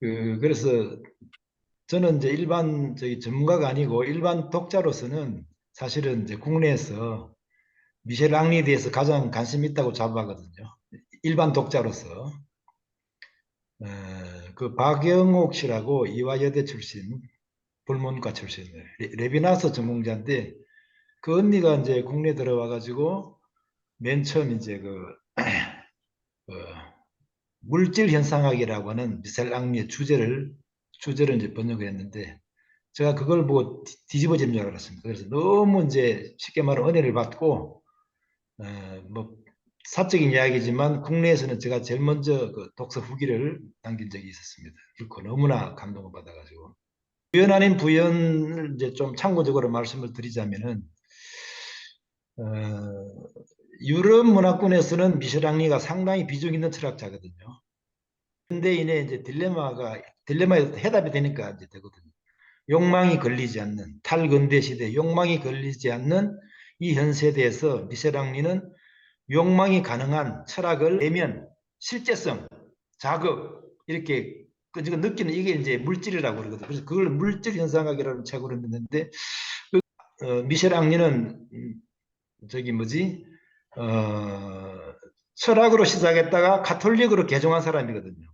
그 그래서 저는 이제 일반 저기 전문가가 아니고 일반 독자로서는 사실은 이제 국내에서 미셸 랑리에 대해서 가장 관심 있다고 잡아가거든요. 일반 독자로서 어, 그 박영옥 씨라고 이화여대 출신 불문과 출신 레- 레비나스 전공자인데 그 언니가 이제 국내 들어와 가지고 맨 처음 이제 그 어, 물질 현상학이라고 하는 미셀 랑리의 주제를 주제를 이제 번역을 했는데 제가 그걸 보고 뒤- 뒤집어지는 줄 알았습니다. 그래서 너무 이제 쉽게 말하면 은혜를 받고 어, 뭐 사적인 이야기지만 국내에서는 제가 제일 먼저 그 독서 후기를 남긴 적이 있었습니다. 읽고 너무나 감동을 받아가지고 부연 아닌 부연을 이제 좀 참고적으로 말씀을 드리자면은 어, 유럽 문화권에서는 미셸랑리가 상당히 비중 있는 철학자거든요. 현대인의 이제 딜레마가 딜레마에 해답이 되니까 이제 되거든요. 욕망이 걸리지 않는 탈근대 시대 욕망이 걸리지 않는 이 현 세대에서 미셸랑리는 욕망이 가능한 철학을 내면 실제성, 자극 이렇게 그 느끼는 이게 이제 물질이라고 그러거든요. 그래서 그걸 물질 현상학이라는 책으로 했는데 그, 어, 미셸랑리는 음, 저기 뭐지 어, 철학으로 시작했다가 가톨릭으로 개종한 사람이거든요.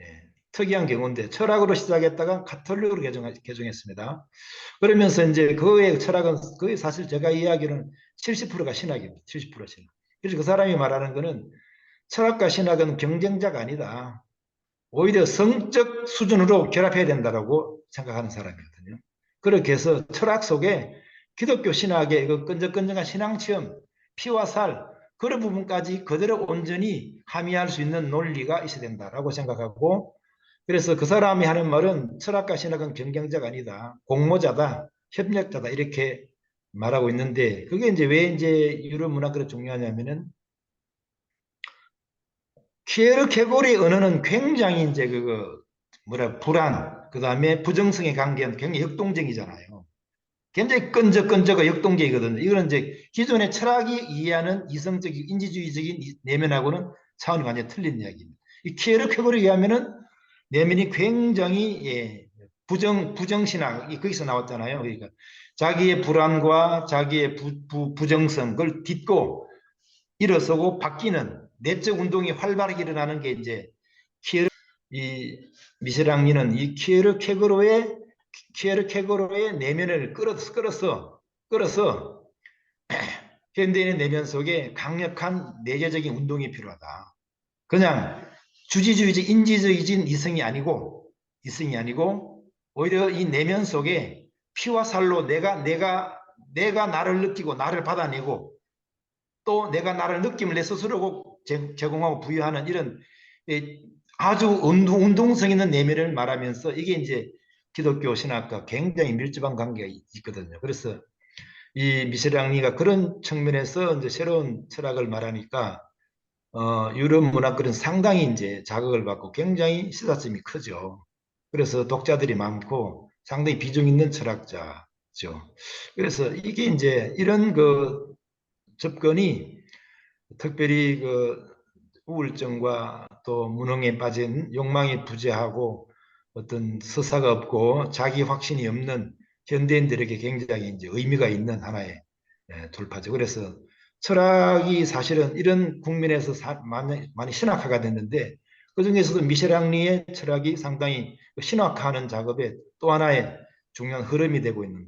예, 특이한 경우인데 철학으로 시작했다가 가톨릭으로 개종, 개종했습니다. 그러면서 이제 그의 철학은 거의 사실 제가 이야기는 70%가 신학입니다. 70% 신학. 그래서 그 사람이 말하는 거는 철학과 신학은 경쟁자가 아니다. 오히려 성적 수준으로 결합해야 된다라고 생각하는 사람이거든요. 그렇게 해서 철학 속에 기독교 신학의 그 끈적끈적한 신앙 체험, 피와 살 그런 부분까지 그대로 온전히 함의할 수 있는 논리가 있어야 된다라고 생각하고 그래서 그 사람이 하는 말은 철학과 신학은 경쟁자가 아니다. 공모자다. 협력자다. 이렇게 말하고 있는데 그게 이제 왜 이제 유럽 문학이 중요하냐면은 키에르케고리 언어는 굉장히 이제 그거 뭐라 불안 그 다음에 부정성에 관계한 굉장히 역동적이잖아요. 굉장히 끈적끈적한 역동적이거든요. 이거는 이제 기존의 철학이 이해하는 이성적인 인지주의적인 이- 내면하고는 차원이 완전히 틀린 이야기입니다. 이 키에르케고리에 의하면은 내면이 굉장히 예, 부정 부정신학 이 거기서 나왔잖아요. 그러니까 자기의 불안과 자기의 부, 부, 부정성 그걸 딛고 일어서고 바뀌는 내적 운동이 활발하게 일어나는 게 이제 키에르 이 미셸랑리는 이 키에르 케고로의 키에르 케고로의 내면을 끌어서 끌어서 끌어서 현대인의 내면 속에 강력한 내재적인 운동이 필요하다. 그냥 주지주의적 인지주의적인 이성이 아니고 이성이 아니고 오히려 이 내면 속에 피와 살로 내가 내가 내가 나를 느끼고 나를 받아내고 또 내가 나를 느낌을 내 스스로 제- 제공하고 부여하는 이런 예, 아주 운동, 운동성 있는 내면을 말하면서 이게 이제 기독교 신학과 굉장히 밀접한 관계가 있- 있거든요. 그래서 이 미셸랑리가 그런 측면에서 이제 새로운 철학을 말하니까 어, 유럽 문학들은 상당히 이제 자극을 받고 굉장히 시사점이 크죠. 그래서 독자들이 많고 상당히 비중 있는 철학자죠. 그래서 이게 이제 이런 그 접근이 특별히 그 우울증과 또 무능에 빠진 욕망이 부재하고 어떤 서사가 없고 자기 확신이 없는 현대인들에게 굉장히 이제 의미가 있는 하나의 예, 돌파죠. 그래서 철학이 사실은 이런 국민에서 사- 많이, 많이 신학화가 됐는데 그 중에서도 미셸랑리의 철학이 상당히 그 신학화하는 작업에 또 하나의 중요한 흐름이 되고 있는